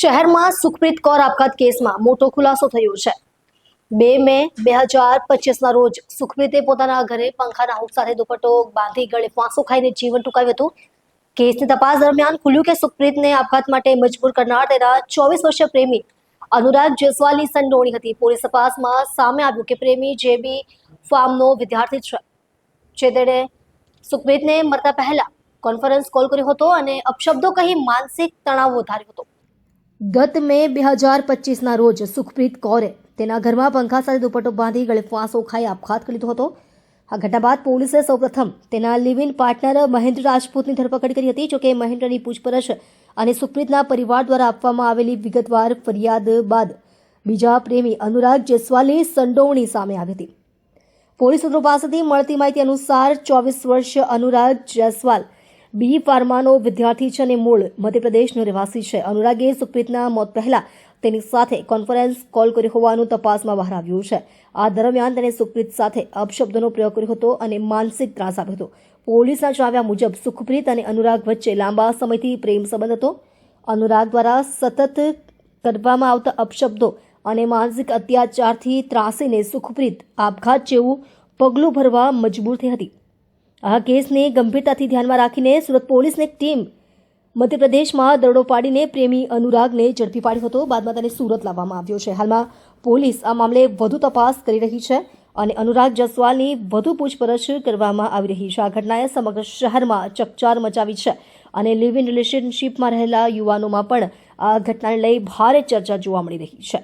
શહેરમાં સુખપ્રીત કૌર આપઘાત કેસમાં મોટો ખુલાસો થયો છે. બે મે બે હજાર પચીસના રોજ સુખપ્રીતે પોતાના ઘરે પંખાના હુક સાથે દુપટ્ટો બાંધી ગળે ફાંસો ખાઈને જીવન ટૂંકાવ્યું હતું. કેસની તપાસ દરમિયાન ખુલ્યું કે સુખપ્રીતને આપઘાત માટે મજબૂર કરનાર તેના ચોવીસ વર્ષીય પ્રેમી અનુરાગ જયસ્વાલની સંડોવણી હતી. પોલીસ તપાસમાં સામે આવ્યું કે પ્રેમી જે બી ફાર્મનો વિદ્યાર્થી છે. જે તેણે સુખપ્રીતને મરતા પહેલા કોન્ફરન્સ કોલ કર્યો હતો અને અપશબ્દો કહી માનસિક તણાવ વધાર્યો હતો. ગત મે બે હજાર પચીસના રોજ સુખપ્રીત કૌરે તેના ઘરમાં પંખા સાથે દુપટ્ટો બાંધી ગળે ફાંસો ખાઈ આપઘાત કરી લીધો હતો. આ ઘટના બાદ પોલીસે સૌપ્રથમ તેના લિવ ઇન પાર્ટનર મહેન્દ્ર રાજપૂતની ધરપકડ કરી હતી, જોકે મહેન્દ્રની પૂછપરછ અને સુખપ્રીતના પરિવાર દ્વારા આપવામાં આવેલી વિગતવાર ફરિયાદ બાદ બીજા પ્રેમી અનુરાગ જયસ્વાલની સંડોવણી સામે આવી હતી. પોલીસ સૂત્રો પાસેથી મળતી માહિતી અનુસાર ચોવીસ વર્ષ અનુરાગ જયસ્વાલ બી ફાર્માનો વિદ્યાર્થી છે અને મૂળ મધ્યપ્રદેશનો રહેવાસી છે. અનુરાગે સુપ્રીતના મોત પહેલા તેની સાથે કોન્ફરન્સ કોલ કર્યો હોવાનું તપાસમાં બહાર આવ્યું છે. આ દરમિયાન તેણે સુપ્રીત સાથે અપશબ્દોનો પ્રયોગ કર્યો હતો અને માનસિક ત્રાસ આપ્યો હતો. પોલીસના જણાવ્યા મુજબ સુખપ્રીત અને અનુરાગ વચ્ચે લાંબા સમયથી પ્રેમ સંબંધ હતો. અનુરાગ દ્વારા સતત કરવામાં આવતા અપશબ્દો અને માનસિક અત્યાચારથી ત્રાસીને સુખપ્રીત આપઘાત જેવું પગલું ભરવા મજબૂર થઈ હતી. આ કેસને ગંભીરતાથી ધ્યાનમાં રાખીને સુરત પોલીસની એક ટીમ મધ્યપ્રદેશમાં દરોડો પાડીને પ્રેમી અનુરાગને ઝડપી પાડ્યો હતો. બાદમાં તેને સુરત લાવવામાં આવ્યો છે. હાલમાં પોલીસ આ મામલે વધુ તપાસ કરી રહી છે અને અનુરાગ જસવાલની વધુ પૂછપરછ કરવામાં આવી રહી છે. આ ઘટનાએ સમગ્ર શહેરમાં ચકચાર મચાવી છે અને લિવ ઇન રિલેશનશીપમાં રહેલા યુવાનોમાં પણ આ ઘટનાને લઈ ભારે ચર્ચા જોવા મળી રહી છે.